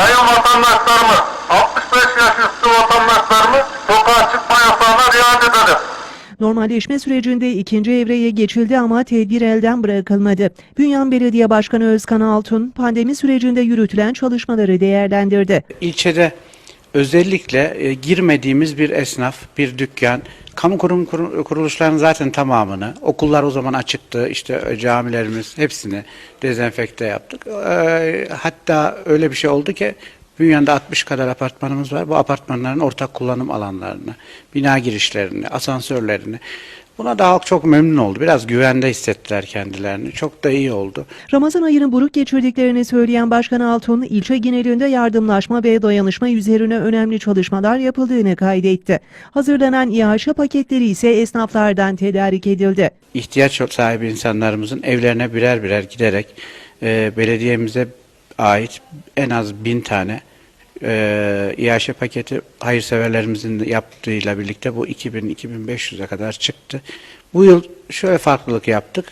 Sayın vatandaşlarımız, 65 yaş üstü vatandaşlarımız sokağa çıkma yasağına riayet edelim. Normalleşme sürecinde ikinci evreye geçildi ama tedbir elden bırakılmadı. Bünyan Belediye Başkanı Özkan Altun pandemi sürecinde yürütülen çalışmaları değerlendirdi. İlçede özellikle e, girmediğimiz bir esnaf, bir dükkan, kamu kurum kur- kuruluşlarının zaten tamamını, okullar o zaman açıktı, işte e, camilerimiz hepsini dezenfekte yaptık. E, hatta öyle bir şey oldu ki Bünyan'da 60 kadar apartmanımız var. Bu apartmanların ortak kullanım alanlarını, bina girişlerini, asansörlerini Buna da halk çok memnun oldu. Biraz güvende hissettiler kendilerini. Çok da iyi oldu. Ramazan ayını buruk geçirdiklerini söyleyen Başkan Altun, ilçe genelinde yardımlaşma ve dayanışma üzerine önemli çalışmalar yapıldığını kaydetti. Hazırlanan İHŞ paketleri ise esnaflardan tedarik edildi. ihtiyaç sahibi insanlarımızın evlerine birer birer giderek e, belediyemize ait en az bin tane e, İHŞ paketi hayırseverlerimizin yaptığıyla birlikte bu 2000-2500'e kadar çıktı. Bu yıl şöyle farklılık yaptık.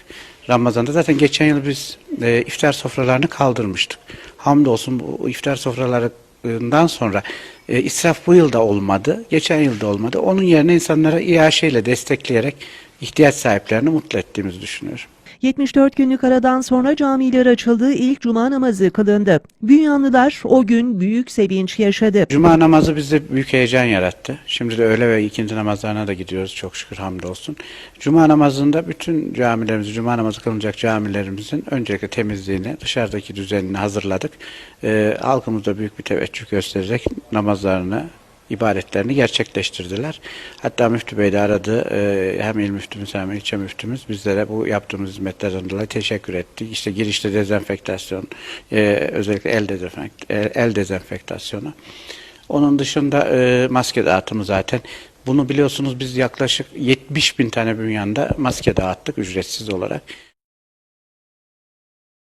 Ramazan'da zaten geçen yıl biz e, iftar sofralarını kaldırmıştık. Hamdolsun bu iftar sofralarından sonra e, israf bu yılda olmadı. Geçen yılda olmadı. Onun yerine insanlara İHŞ ile destekleyerek ihtiyaç sahiplerini mutlu ettiğimizi düşünüyorum. 74 günlük aradan sonra camiler açıldı, ilk cuma namazı kılındı. Bünyanlılar o gün büyük sevinç yaşadı. Cuma namazı bizde büyük heyecan yarattı. Şimdi de öğle ve ikinci namazlarına da gidiyoruz çok şükür hamdolsun. Cuma namazında bütün camilerimizi, cuma namazı kılınacak camilerimizin öncelikle temizliğini, dışarıdaki düzenini hazırladık. Ee, halkımız da büyük bir teveccüh göstererek namazlarını, ibadetlerini gerçekleştirdiler. Hatta Müftü Bey de aradı. Ee, hem il müftümüz hem ilçe müftümüz bizlere bu yaptığımız hizmetlerden dolayı teşekkür etti. İşte girişte dezenfektasyon, e, özellikle el, dezenfekt, el, el dezenfektasyonu. Onun dışında e, maske dağıtımı zaten. Bunu biliyorsunuz biz yaklaşık 70 bin tane bünyanda maske dağıttık ücretsiz olarak.